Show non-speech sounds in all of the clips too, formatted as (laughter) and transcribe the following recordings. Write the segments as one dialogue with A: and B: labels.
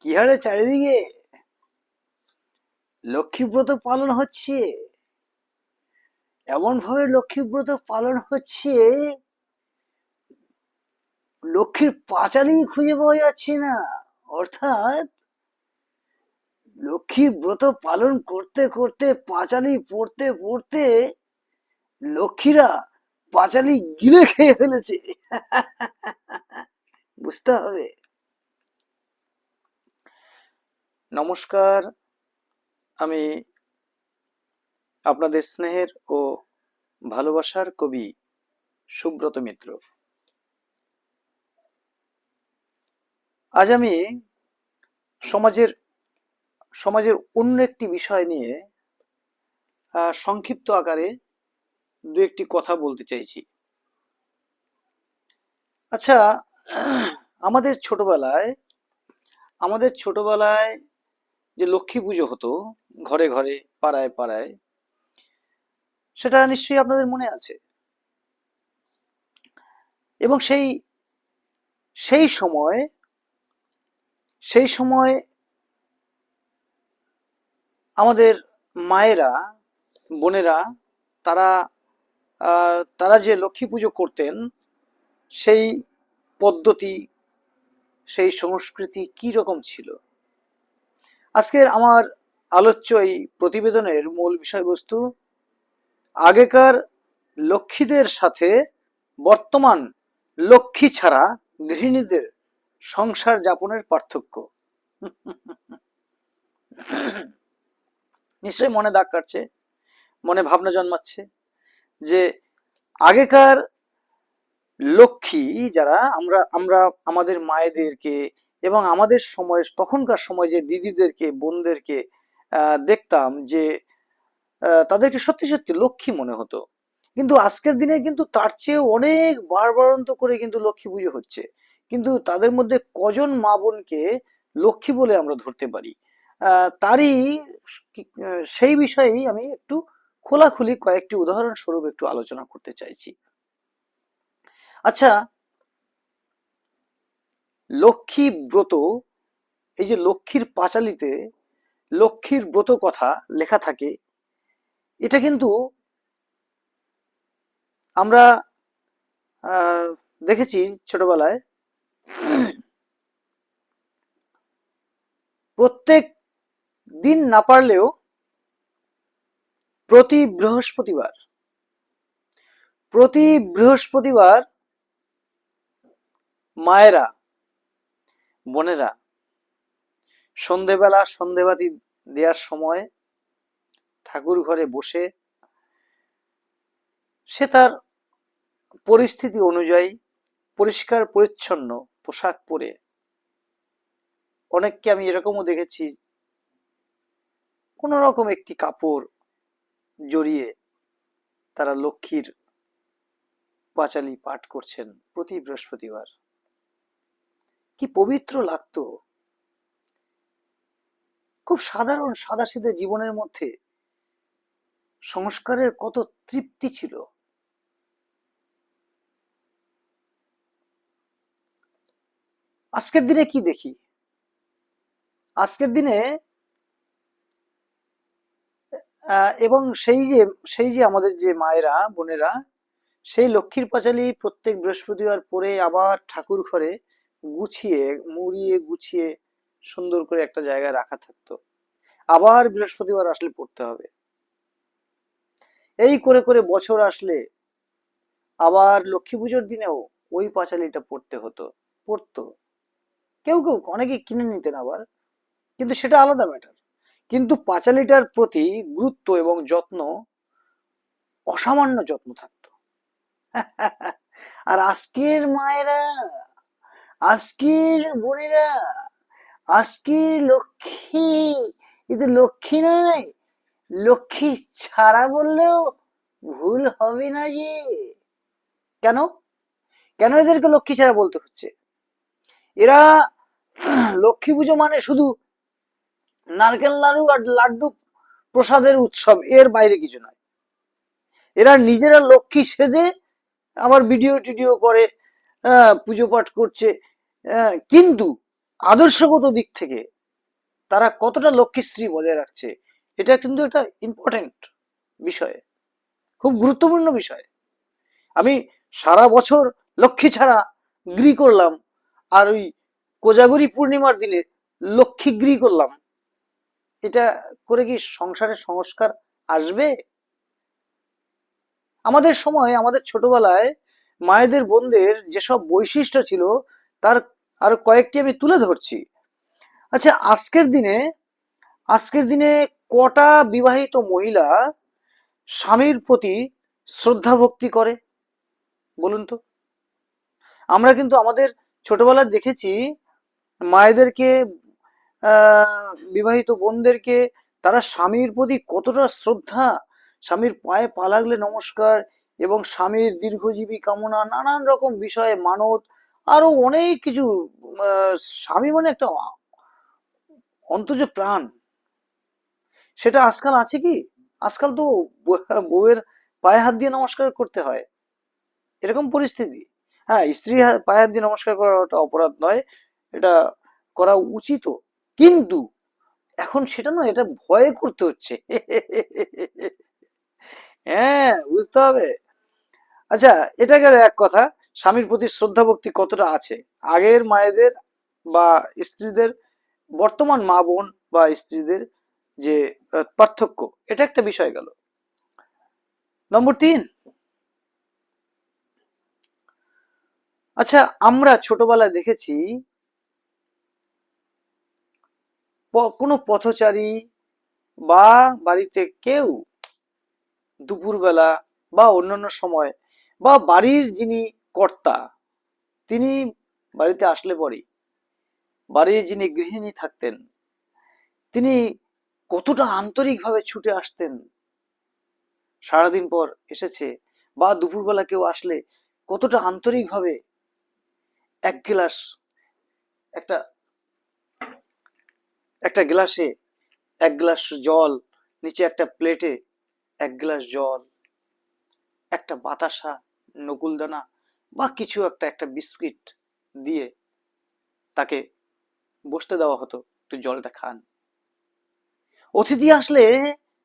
A: কি হারে চারিদিকে? লক্ষ্মীব্রত পালন হচ্ছে। এমন ভাবে লক্ষ্মীব্রত পালন হচ্ছে, লক্ষ্মীর পাঁচালি খুঁজে পাওয়া যাচ্ছে না। অর্থাৎ, লক্ষ্মী ব্রত পালন করতে করতে, পাঁচালি পড়তে পড়তে, লক্ষ্মীরা পাঁচালি গিলে খেয়ে ফেলেছে। বুঝতে হবে। নমস্কার, আমি আপনাদের স্নেহের ও ভালোবাসার কবি সুব্রত মিত্র। আজ আমি সমাজের সমাজের অন্য একটি বিষয় নিয়ে সংক্ষিপ্ত আকারে দু একটি কথা বলতে চাইছি। আচ্ছা আমাদের ছোটবেলায় আমাদের ছোটবেলায় যে লক্ষ্মী পুজো হতো, ঘরে ঘরে, পাড়ায় পাড়ায়, সেটা নিশ্চয়ই আপনাদের মনে আছে। এবং সেই সেই সময় সেই সময় আমাদের মায়েরা, বোনেরা, তারা তারা যে লক্ষ্মী পুজো করতেন, সেই পদ্ধতি সেই সংস্কৃতি কি রকম ছিল? আজকের আমার আলোচ্য এই প্রতিবেদনের মূল বিষয়বস্তু, আগেকার লক্ষ্মীদের সাথে বর্তমান লক্ষ্মী ছাড়া গৃহিণীদের সংসার যাপনের পার্থক্য। নিশ্চয়ই মনে দাগ কাটছে, মনে ভাবনা জন্মাচ্ছে যে আগেকার লক্ষ্মী যারা, আমরা আমরা আমাদের মায়েদেরকে এবং আমাদের সময়, তখনকার সময় যে দিদিদেরকে, বোনদেরকে দেখতাম যে তাদেরকে সত্যি সত্যি লক্ষ্মী মনে হতো। কিন্তু আজকের দিনে কিন্তু তার চেয়ে অনেক বাড়বাড়ন্ত করে কিন্তু লক্ষ্মী পুজো হচ্ছে। কিন্তু তাদের মধ্যে কজন মা বোনকে লক্ষ্মী বলে আমরা ধরতে পারি? তারই সেই বিষয়েই আমি একটু খোলাখুলি কয়েকটি উদাহরণ স্বরূপ একটু আলোচনা করতে চাইছি। আচ্ছা লক্ষ্মী ব্রত, এই যে লক্ষ্মীর পাঁচালিতে লক্ষ্মীর ব্রত কথা লেখা থাকে, এটা কিন্তু আমরা দেখেছি ছোটবেলায়, প্রত্যেক দিন না পারলেও প্রতি বৃহস্পতিবার প্রতি বৃহস্পতিবার মায়েরা, বোনেরা, সন্ধেবেলা সন্ধেবাতি দেওয়ার সময় ঠাকুর ঘরে বসে সে তার পরিস্থিতি অনুযায়ী পরিষ্কার, পরিচ্ছন্ন পোশাক পরে। অনেককে আমি এরকমও দেখেছি কোন রকম একটি কাপড় জড়িয়ে তারা লক্ষ্মীর পাঁচালি পাঠ করছেন প্রতি বৃহস্পতিবার। কি পবিত্র লাগতো। খুব সাধারণ সাদাসিধে জীবনের মধ্যে সংস্কারের কত তৃপ্তি ছিল। আজকের দিনে কি দেখি? আজকের দিনে এবং সেই যে সেই যে আমাদের যে মায়েরা, বোনেরা, সেই লক্ষ্মীর পাঁচালি প্রত্যেক বৃহস্পতিবার পরে আবার ঠাকুর ঘরে গুছিয়ে, মুড়িয়ে গুছিয়ে সুন্দর করে একটা জায়গায় রাখা থাকতো। আবার বৃহস্পতিবার আসলে পড়তে হবে। এই করে করে বছর আসলে আবার লক্ষ্মী পুজোর দিনেও ওই পাঁচালিটা পড়তে হতো, পড়তো। কেউ কেউ অনেকে কিনে নিতেন আবার, কিন্তু সেটা আলাদা ম্যাটার কিন্তু পাঁচালিটার প্রতি গুরুত্ব এবং যত্ন, অসামান্য যত্ন থাকতো। (laughs) আর আজকের মায়েরা আজকের বোনেরা আজকের লক্ষ্মী, কিন্তু লক্ষ্মী নয়, লক্ষ্মী ছাড়া বললেও ভুল হবে না যে। কেন? কেন এদেরকে লক্ষ্মী ছাড়া বলতে হচ্ছে? এরা লক্ষ্মী পুজো মানে শুধু নারকেল লাড়ু আর লাড্ডু প্রসাদের উৎসব, এর বাইরে কিছু নয়। এরা নিজেরা লক্ষ্মী সেজে আবার ভিডিও টিডিও করে পুজো পাঠ করছে। কিন্তু আদর্শগত দিক থেকে তারা কতটা লক্ষ্মীশ্রী বজায় রাখছে, এটা কিন্তু একটা ইম্পর্টেন্ট বিষয়, খুব গুরুত্বপূর্ণ বিষয়। আমি সারা বছর লক্ষ্মী ছাড়া গৃহ করলাম, আর ওই কোজাগরি পূর্ণিমার দিনে লক্ষ্মী গৃহ করলাম। এটা করে কি সংসারের সংস্কার আসবে? আমাদের সময়, আমাদের ছোটবেলায় মায়েদের বোনদের যেসব বৈশিষ্ট্য ছিল, তার আরও কয়েকটি আমি তুলে ধরছি। আচ্ছা আজকের দিনে আজকের দিনে কটা বিবাহিত মহিলা স্বামীর প্রতি শ্রদ্ধা ভক্তি করে? বলুন তো। আমরা কিন্তু আমাদের ছোটবেলায় দেখেছি মায়েদেরকে বিবাহিত বোনদেরকে তারা স্বামীর প্রতি কতটা শ্রদ্ধা, স্বামীর পায়ে পা লাগলে নমস্কার এবং স্বামীর দীর্ঘজীবী কামনা, নানান রকম বিষয়ে মানত আরও অনেক কিছু স্বামী মানে একটা অন্তজ প্রাণ। সেটা আজকাল আছে কি? আজকাল তো বউ- বউয়ের পায়ে হাত দিয়ে নমস্কার করতে হয়। এরকম পরিস্থিতি। হ্যাঁ স্ত্রী পায়ে হাত দিয়ে নমস্কার করাটা অপরাধ নয়, এটা করা উচিত কিন্তু এখন সেটা নয় এটা ভয়ে করতে হচ্ছে। হ্যাঁ বুঝতে হবে। আচ্ছা এটা গেল এক কথা। স্বামীর প্রতি শ্রদ্ধা ভক্তি কতটা আছে? আগের মায়েদের বা স্ত্রীদের, বর্তমান মা বোন বা স্ত্রীদের যে পার্থক্য, এটা একটা বিষয় গেল। নম্বর তিন। আচ্ছা আমরা ছোটবেলায় দেখেছি কোনো পথচারী বা বাড়িতে কেউ দুপুরবেলা বা অন্যান্য সময় বা বাড়ির যিনি কর্তা। তিনি বাড়িতে আসলে পরে। বাড়ির যিনি গৃহিণী থাকতেন, তিনি কতটা আন্তরিকভাবে ছুটে আসতেন। সারাদিন পর এসেছে বা দুপুরবেলা কেউ আসলে কতটা আন্তরিকভাবে এক গ্লাস, একটা একটা গ্লাসে এক গ্লাস জল, নিচে একটা প্লেটে এক গ্লাস জল, একটা বাতাসা, নকুলদানা বা কিছু একটা একটা বিস্কিট দিয়ে তাকে বসতে দেওয়া হতো। একটু জলটা খান। অতিথি আসলে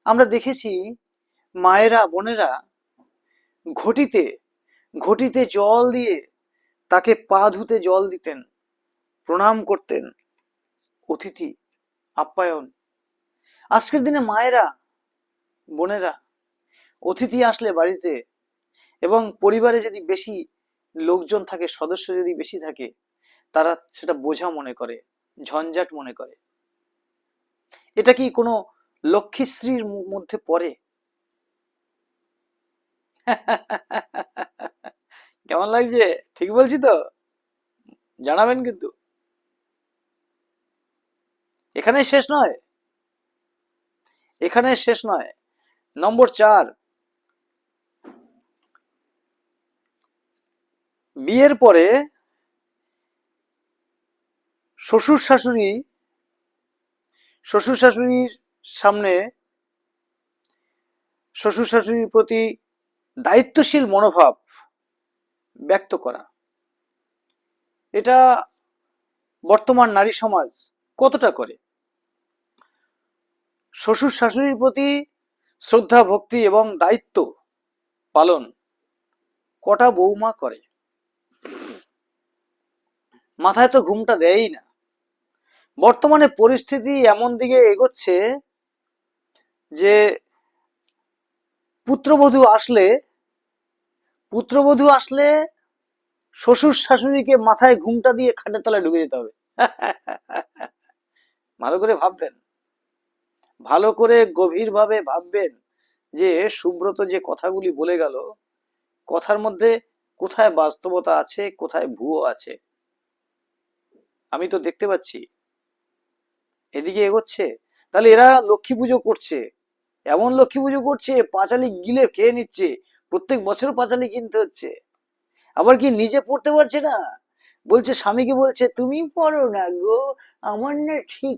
A: আমরা দেখেছি মায়েরা, বোনেরা ঘটিতে ঘটিতে জল দিয়ে তাকে পা ধুতে জল দিতেন, প্রণাম করতেন। অতিথি, আপ্যায়ন। আজকের দিনে মায়েরা, বোনেরা অতিথি আসলে বাড়িতে এবং পরিবারে যদি বেশি লোকজন থাকে, সদস্য যদি বেশি থাকে, তারা সেটা বোঝা মনে করে, ঝঞ্ঝাট মনে করে। এটা কি কোনো লক্ষ্মীশ্রীর মধ্যে পড়ে? (laughs) কেমন লাগছে? ঠিক বলছি তো? জানাবেন কিন্তু। এখানে শেষ নয়। এখানে শেষ নয়। নম্বর চার। বিয়ের পরে শ্বশুর শাশুড়ি, শ্বশুর শাশুড়ির সামনে শ্বশুর শাশুড়ির প্রতি দায়িত্বশীল মনোভাব ব্যক্ত করা। এটা বর্তমান নারী সমাজ কতটা করে? শ্বশুর শাশুড়ির প্রতি শ্রদ্ধা, ভক্তি এবং দায়িত্ব পালন কটা বৌমা করে? মাথায় তো ঘুমটা দেয়ই না। বর্তমানে পরিস্থিতি এমন দিকে এগোচ্ছে যে পুত্রবধূ আসলে পুত্রবধূ আসলে শ্বশুর শাশুড়িকে মাথায় ঘুমটা দিয়ে খাটের তলায় ঢুকে দিতে হবে। (laughs) ভালো করে ভাববেন। ভালো করে গভীরভাবে ভাববেন যে সুব্রত যে কথাগুলি বলে গেল, কথার মধ্যে কোথায় বাস্তবতা আছে, কোথায় ভুয়ো আছে? আমি তো দেখতে পাচ্ছি। এদিকে এগোচ্ছে। তাহলে এরা লক্ষ্মী পুজো করছে। এমন লক্ষ্মী পুজো করছে, পাঁচালি গিলে খেয়ে নিচ্ছে। প্রত্যেক বছর পাঁচালি কিনতে হচ্ছে। আবার কি নিজে পড়তে পারছে না? বলছে, স্বামীকে বলছে, তুমি পড়ো না গো। আমার না ঠিক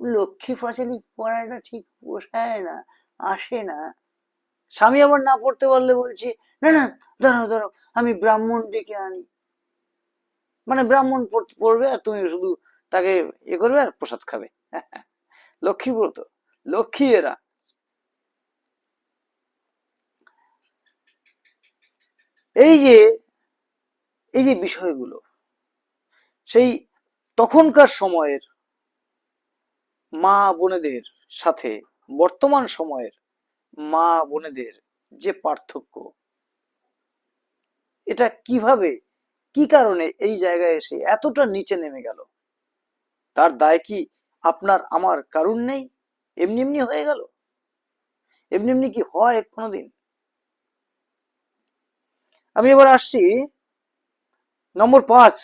A: লক্ষ্মী পাঁচালি পড়াটা ঠিক পোষায় না, আসে না। স্বামী আবার না পড়তে পারলে বলছে, না না, দাঁড়াও দাঁড়াও, আমি ব্রাহ্মণ ডেকে আনি। মানে ব্রাহ্মণ পড়বে আর তুমি শুধু তাকে ইয়ে করবে আর প্রসাদ খাবে। (laughs) লক্ষ্মী লক্ষ্মী এরা। এই যে এই যে বিষয়গুলো, সেই তখনকার সময়ের মা বোনেদের সাথে বর্তমান সময়ের মা বোনেদের যে পার্থক্য, এটা কীভাবে কি কারণে এই জায়গায় এসে এতটা নিচে নেমে গেল? তার দায় কি আপনার, আমার কারণ নেই? এমনি এমনি হয়ে গেল? এমনি এমনি কি হয় কোনোদিন? আমি এবার আসছি নম্বর পাঁচ।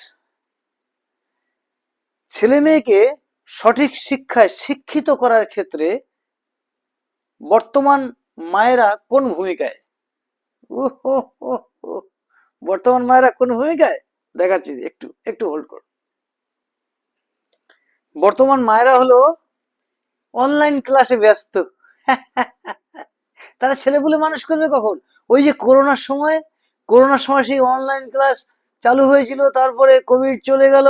A: ছেলে মেয়েকে সঠিক শিক্ষায় শিক্ষিত করার ক্ষেত্রে বর্তমান মায়েরা কোন ভূমিকায়? হো। বর্তমান মায়েরা কোন ভূমিকায় দেখাচ্ছি, একটু একটু হোল্ড কর। বর্তমান মায়েরা হলো অনলাইন ক্লাসে ব্যস্ত। তারা ছেলেপুলে মানুষ করবে কখন? ওই যে করোনার সময় করোনার সময় সেই অনলাইন ক্লাস চালু হয়েছিল, তারপরে কোভিড চলে গেল।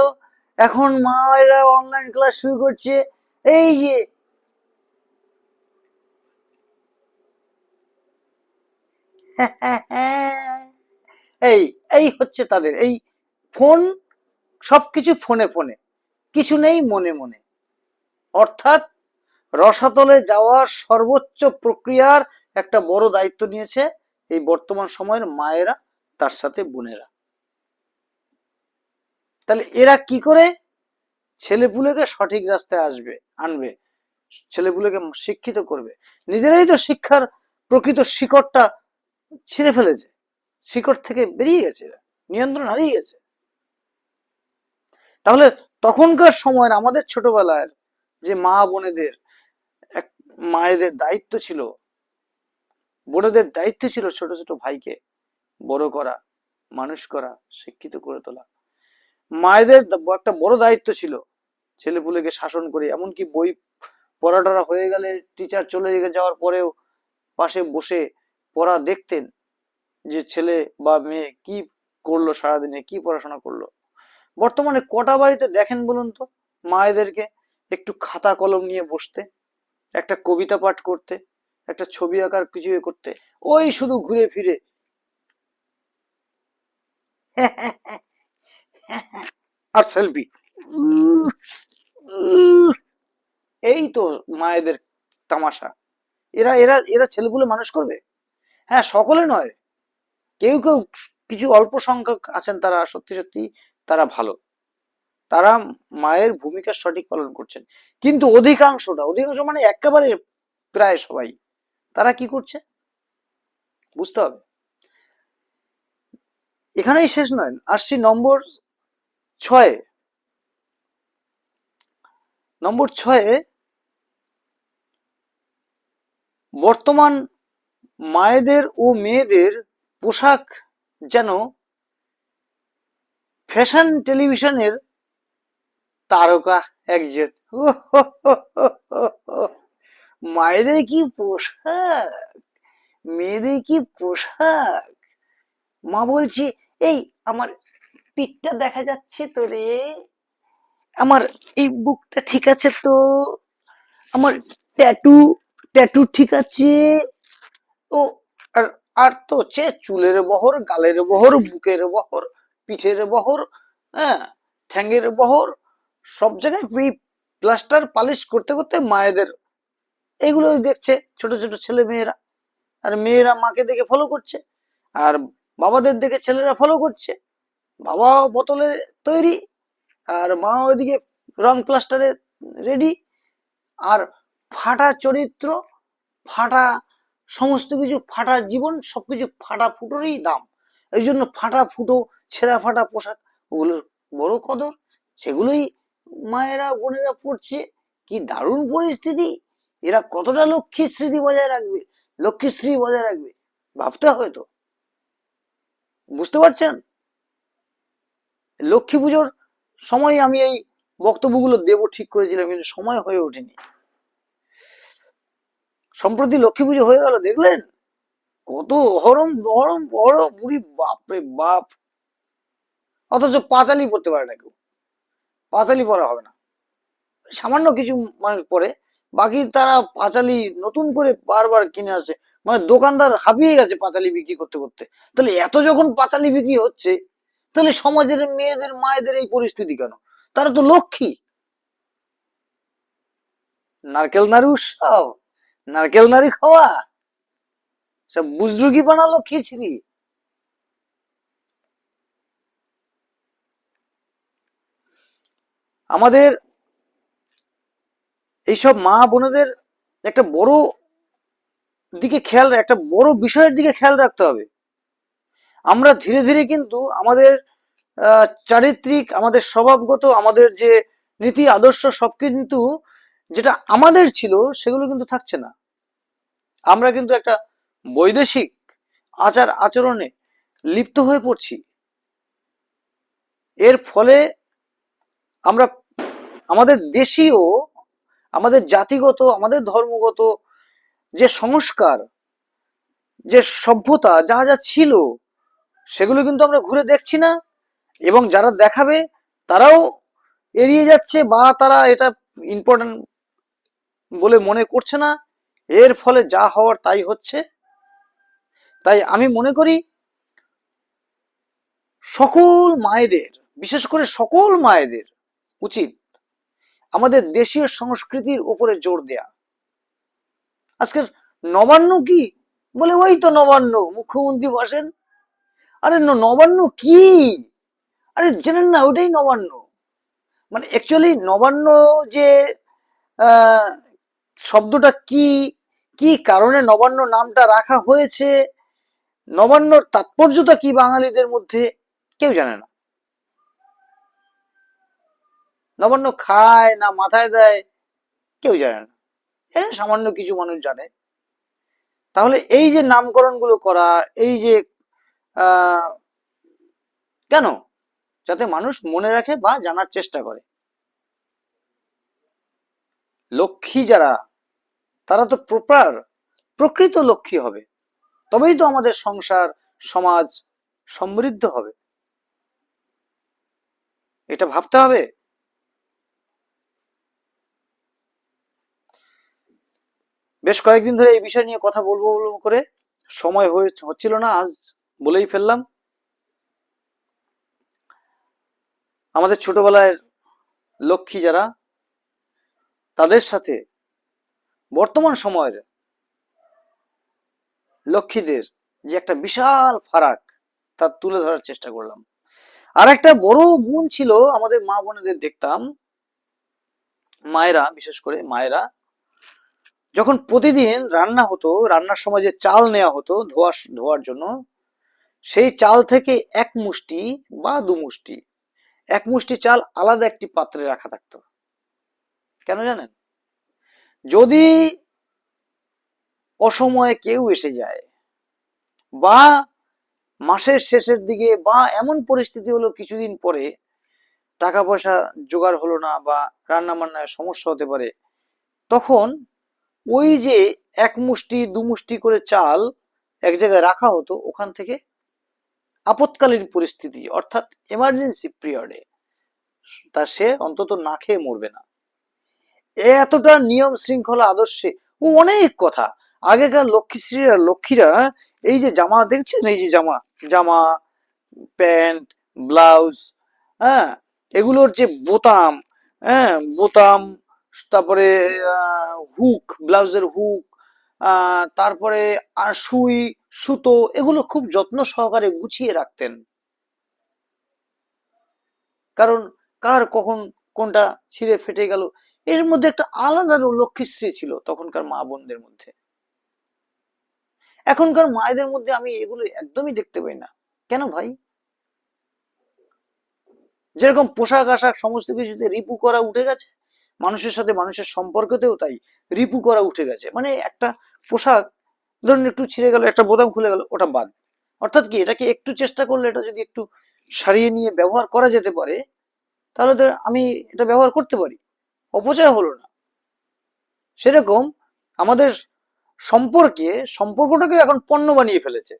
A: এখন মায়েরা অনলাইন ক্লাস শুরু করছে। এই যে (laughs) এই এই হচ্ছে তাদের, এই ফোন, সবকিছু ফোনে ফোনে, কিছু নেই মনে মনে। অর্থাৎ রসাতলে যাওয়ার সর্বোচ্চ প্রক্রিয়ার একটা বড় দায়িত্ব নিয়েছে এই বর্তমান সময়ের মায়েরা, তার সাথে বোনেরা। তাহলে এরা কি করে? ছেলেপুলেকে সঠিক রাস্তায় আসবে, আনবে, ছেলেপুলেকে শিক্ষিত করবে। নিজেরাই তো শিক্ষার প্রকৃত শিকড়টা ছিঁড়ে ফেলেছে। শিকড় থেকে বেরিয়ে গেছে, নিয়ন্ত্রণ হারিয়ে গেছে। তাহলে তখনকার সময়ের আমাদের ছোটবেলার যে মা বোনেদের এক, মায়েদের দায়িত্ব ছিল, বোনেদের দায়িত্ব ছিল ছোট ছোট ভাইকে বড় করা, মানুষ করা, শিক্ষিত করে তোলা। মায়েদের একটা বড় দায়িত্ব ছিল ছেলেপুলেকে শাসন করে, এমনকি বই পড়াটরা হয়ে গেলে টিচার চলে যাওয়ার পরেও পাশে বসে পড়া দেখতেন। যে ছেলে বা মেয়ে কি করল সারাদিনে, কি পড়াশোনা করল? বর্তমানে কটা বাড়িতে দেখেন বলুন তো, মায়েদেরকে একটু খাতা কলম নিয়ে বসতে, একটা কবিতা পাঠ করতে, একটা ছবি আঁকার কিছু করতে, ওই শুধু ঘুরে ফিরে। আর সেলফি। এই তো মায়েদের তামাশা। এরা এরা এরা ছেলেগুলো মানুষ করবে? হ্যাঁ সকলে নয়। কেউ কেউ কিছু অল্প সংখ্যক আছেন তারা, সত্যি সত্যি তারা ভালো। তারা মায়ের ভূমিকা সঠিক পালন করছেন। কিন্তু অধিকাংশটা, অধিকাংশ মানে একেবারে প্রায় সবাই, তারা কি করছে? বুঝতে হবে। এখানেই শেষ নয়, আসছি নম্বর ছয়। নম্বর ছয়ে বর্তমান মায়েদের ও মেয়েদের পোশাক যেন ফ্যাশন টেলিভিশনের তারকা একজন। মায়েদের কি পোশাক? মেয়েদের কি পোশাক? মা বলছে, এই, আমার পিঠটা দেখা যাচ্ছে তো রে। আমার এই বুকটা ঠিক আছে তো? আমার ট্যাটু ট্যাটু ঠিক আছে? ও, আর আর তো হচ্ছে চুলের বহর, গালের বহর, বুকের বহর, পিঠের বহর হ্যাঁ ঠ্যাঙ্গের বহর, সব জায়গায় প্লাস্টার পালিশ করতে করতে মায়েদের এগুলোই দেখছে ছোট ছোট ছেলে মেয়েরা। আর মেয়েরা মাকে দেখে ফলো করছে, আর বাবাদের দেখে ছেলেরা ফলো করছে। বাবা বোতলে তৈরি, আর মা ওইদিকে রং প্লাস্টারে রেডি আর ফাটা চরিত্র, ফাটা সমস্ত কিছু ফাটা জীবন, সবকিছু ফাটা ফুটোরই দাম। এই জন্য ফাটা ফুটো, ছেঁড়া ফাটা পোশাক, ওগুলোর বড় কদর, সেগুলোই মায়েরা, বোনেরা পড়ছে কি দারুণ পরিস্থিতি! এরা কতটা লক্ষ্মীর স্মৃতি বজায় রাখবে? লক্ষ্মীর স্ত্রী বজায় রাখবে? ভাবতে হয়তো বুঝতে পারছেন? লক্ষ্মী পুজোর সময় আমি এই বক্তব্যগুলো দেব, ঠিক করেছিলাম, কিন্তু সময় হয়ে ওঠেনি। সম্প্রতি লক্ষ্মী পুজো হয়ে গেল, দেখলেন? কত হরম দহরম বড় বুড়ি বাপরে বাপ। অথচ পাঁচালি পড়তে পারে না কেউ। পাঁচালি পড়া হবে না। সামান্য কিছু মানুষ পড়ে বাকি তারা পাঁচালি নতুন করে বারবার কিনে আসে। মানে দোকানদার হাবিয়ে গেছে পাঁচালি বিক্রি করতে করতে। তাহলে এত যখন পাঁচালি বিক্রি হচ্ছে, তাহলে সমাজের মেয়েদের, মায়েদের এই পরিস্থিতি কেন? তারা তো লক্ষ্মী। নারকেল নাড়ু সব। নারকেল নাড়ি খাওয়া? সব বুজরুগি বানালো খিচড়ি? আমাদের এইসব মা বোনদের একটা বড় দিকে খেয়াল একটা বড় বিষয়ের দিকে খেয়াল রাখতে হবে। আমরা ধীরে ধীরে কিন্তু আমাদের চারিত্রিক, আমাদের স্বভাবগত, আমাদের যে নীতি, আদর্শ সব কিন্তু যেটা আমাদের ছিল সেগুলো কিন্তু থাকছে না। আমরা কিন্তু একটা বৈদেশিক আচার আচরণে লিপ্ত হয়ে পড়ছি। এর ফলে আমরা আমাদের দেশীয়, আমাদের জাতিগত, আমাদের ধর্মগত যে সংস্কার, যে সভ্যতা, যা যা ছিল, সেগুলো কিন্তু আমরা ঘুরে দেখছি না এবং যারা দেখাবে তারাও এড়িয়ে যাচ্ছে বা তারা এটা ইম্পর্টেন্ট বলে মনে করছে না এর ফলে যা হওয়ার তাই হচ্ছে। তাই আমি মনে করি সকল মায়েদের বিশেষ করে সকল মায়েদের উচিত আমাদের দেশীয় সংস্কৃতির উপরে জোর দেয়া। আজকের নবান্ন কি? বলে ওই তো নবান্ন মুখ্যমন্ত্রী বসেন। আরে নবান্ন কি? আরে জেনেন না ওটাই নবান্ন। মানে অ্যাকচুয়ালি নবান্ন যে আহ, শব্দটা কি? কি কারণে নবান্ন নামটা রাখা হয়েছে? নবান্নর তাৎপর্যটা কি বাঙালিদের মধ্যে? কেউ জানে না। নবান্ন খায় না মাথায় দেয়, কেউ জানে না। এ সামান্য কিছু মানুষ জানে। তাহলে এই যে নামকরণগুলো করা, এই যে কেন? যাতে মানুষ মনে রাখে বা জানার চেষ্টা করে। লক্ষ্মী যারা তারা তো প্রপার, প্রকৃত লক্ষ্মী হবে। তবেই তো আমাদের সংসার, সমাজ সমৃদ্ধ হবে। এটা ভাবতে হবে। বেশ কয়েকদিন ধরে এই বিষয় নিয়ে কথা বলব বলব করে, সময় হয়ে হচ্ছিল না, আজ বলেই ফেললাম। আমাদের ছোটবেলায় লক্ষ্মী যারা, তাদের সাথে বর্তমান সময়ের লক্ষ্মীদের যে একটা বিশাল ফারাক, তা তুলে ধরার চেষ্টা করলাম। আর একটা বড় গুণ ছিল আমাদের মা বোনেদের দেখতাম, মায়েরা, বিশেষ করে মায়েরা, যখন প্রতিদিন রান্না হতো, রান্নার সময় যে চাল নেওয়া হতো ধোয়া ধোয়ার জন্য, সেই চাল থেকে এক মুষ্টি বা দু মুষ্টি, এক মুষ্টি চাল আলাদা একটি পাত্রে রাখা থাকতো। কেন জানেন? যদি অসময়ে কেউ এসে যায় বা মাসের শেষের দিকে বা এমন পরিস্থিতি হলো কিছুদিন পরে টাকা পয়সা জোগাড় হলো না বা রান্না বান্নায় সমস্যা হতে পারে, তখন ওই যে এক মুষ্টি, দু মুষ্টি করে চাল এক জায়গায় রাখা হতো, ওখান থেকে আপৎকালীন পরিস্থিতি, অর্থাৎ এমার্জেন্সি পিরিয়ডে তা সে অন্তত না খেয়ে মরবে না। এতটা নিয়ম শৃঙ্খলা আদর্শে ও অনেক কথা। আগেকার লক্ষ্মীশ্রীরা লক্ষ্মীরা এই যে জামা দেখছেন? এই যে জামা জামা, প্যান্ট, ব্লাউজ হ্যাঁ? এগুলোর যে বোতাম হ্যাঁ? বোতাম, তারপরে হুক, ব্লাউজের হুক তারপরে আর সুই, সুতো, এগুলো খুব যত্ন সহকারে গুছিয়ে রাখতেন। কারণ কার কখন কোনটা ছিঁড়ে ফেটে গেল? এর মধ্যে একটা আলাদা লক্ষ্মীশ্রী ছিল তখনকার মা বোনদের মধ্যে। এখনকার মায়েদের মধ্যে আমি এগুলো একদমই দেখতে পাই না। কেন ভাই? যেরকম পোশাক আশাক সমস্ত কিছুতে রিপু করা উঠে গেছে, মানুষের সাথে মানুষের সম্পর্কতেও তাই রিপু করা উঠে গেছে। মানে একটা পোশাক, ধরুন একটু ছিঁড়ে গেল, একটা বোতাম খুলে গেল, ওটা বাদ। অর্থাৎ কি এটাকে একটু চেষ্টা করলে এটা যদি একটু সারিয়ে নিয়ে ব্যবহার করা যেতে পারে, তাহলে আমি এটা ব্যবহার করতে পারি। অপচয় হলো না। সেরকম আমাদের সম্পর্কে, সম্পর্কটাকে এখন পণ্য বানিয়ে ফেলেছে।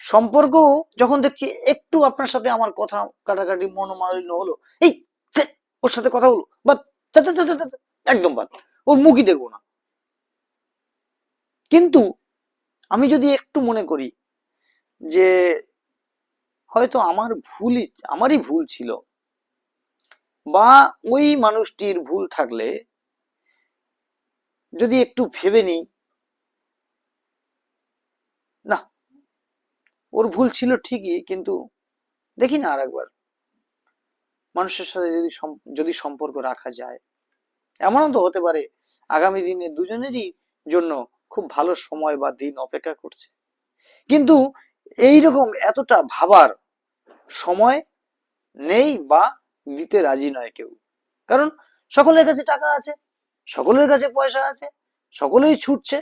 A: সম্পর্ক যখন দেখছি একটু আপনার সাথে আমার কথা কাটাকাটি মনোমালিন্য হলো, এই ওর সাথে কথা হলো একদম বাদ, ওর মুখই দেখব না। কিন্তু আমি যদি একটু মনে করি যে হয়তো আমার ভুলই, আমারই ভুল ছিল বা ওই মানুষটির ভুল থাকলে যদি একটু ভেবে নিই, না, ওর ভুল ছিল ঠিকই, কিন্তু দেখি না আর একবার মানুষের সাথে যদি যদি সম্পর্ক রাখা যায়, এমনও তো হতে পারে আগামী দিনে দুজনেরই জন্য খুব ভালো সময় বা দিন অপেক্ষা করছে। কিন্তু এইরকম এতটা ভাবার সময় নেই বা দিতে রাজি নয় কেউ। কারণ সকলের কাছে টাকা আছে, সকলের কাছে পয়সা আছে, সকলেই ছুটছে,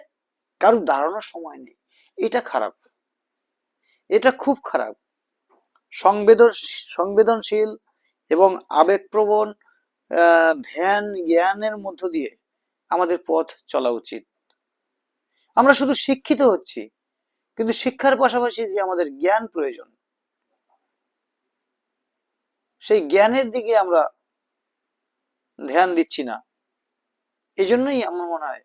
A: কারোর দাঁড়ানোর সময় নেই। এটা খারাপ। এটা খুব খারাপ। সংবেদন সংবেদনশীল এবং আবেগপ্রবণ ধ্যান, জ্ঞানের মধ্য দিয়ে আমাদের পথ চলা উচিত। আমরা শুধু শিক্ষিত হচ্ছি, কিন্তু শিক্ষার পাশাপাশি যে আমাদের জ্ঞান প্রয়োজন সেই জ্ঞানের দিকে আমরা ধ্যান দিচ্ছি না। এই জন্যই আমার মনে হয়,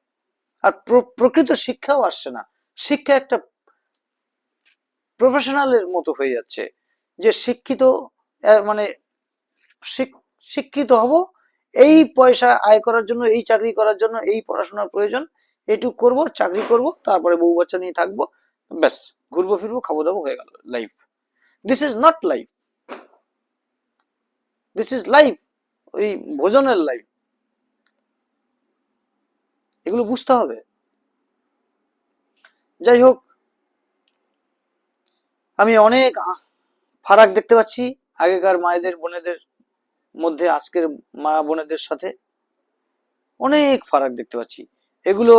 A: আর প্রকৃত শিক্ষাও আসছে না। শিক্ষা একটা প্রফেশনালের মতো হয়ে যাচ্ছে যে শিক্ষিত মানে শিক- শিক্ষিত হব, এই পয়সা আয় করার জন্য, এই চাকরি করার জন্য, এই পড়াশোনার প্রয়োজন এইটুকু করব, চাকরি করব, তারপরে বউ বাচ্চা নিয়ে থাকব, ব্যাস ঘুরবো ফিরবো খাব দাবো হয়ে গেল life this is not life this is life ওই ভোজনের লাইফ এগুলো বুঝতে হবে। যাই হোক, আমি অনেক ফারাক দেখতে পাচ্ছি আগেকার মায়েদের, বোনেদের মধ্যে, আজকের মা বোনেদের সাথে। অনেক ফারাক দেখতে পাচ্ছি। এগুলো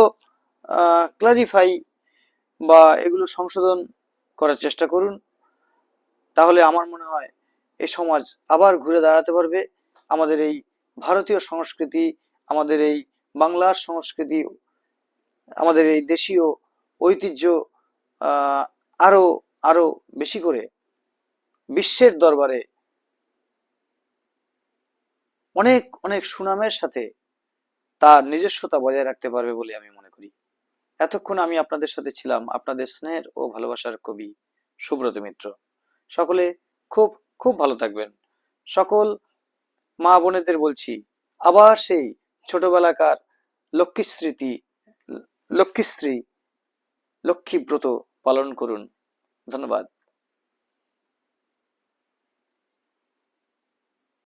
A: ক্লারিফাই বা এগুলো সংশোধন করার চেষ্টা করুন। তাহলে আমার মনে হয় এই সমাজ আবার ঘুরে দাঁড়াতে পারবে। আমাদের এই ভারতীয় সংস্কৃতি, আমাদের এই বাংলার সংস্কৃতি, আমাদের এই দেশীয় ঐতিহ্য আরও আরও বেশি করে বিশ্বের দরবারে অনেক অনেক সুনামের সাথে তার নিজস্বতা বজায় রাখতে পারবে বলে আমি মনে করি। এতক্ষণ আমি আপনাদের সাথে ছিলাম আপনাদের স্নেহের ও ভালোবাসার কবি সুব্রত মিত্র। সকলে খুব খুব ভালো থাকবেন। সকল মা বোনেদের বলছি, আবার সেই ছোটবেলাকার লক্ষ্মী স্মৃতি লক্ষ্মীশ্রী লক্ষ্মীব্রত পালন করুন। ধন্যবাদ।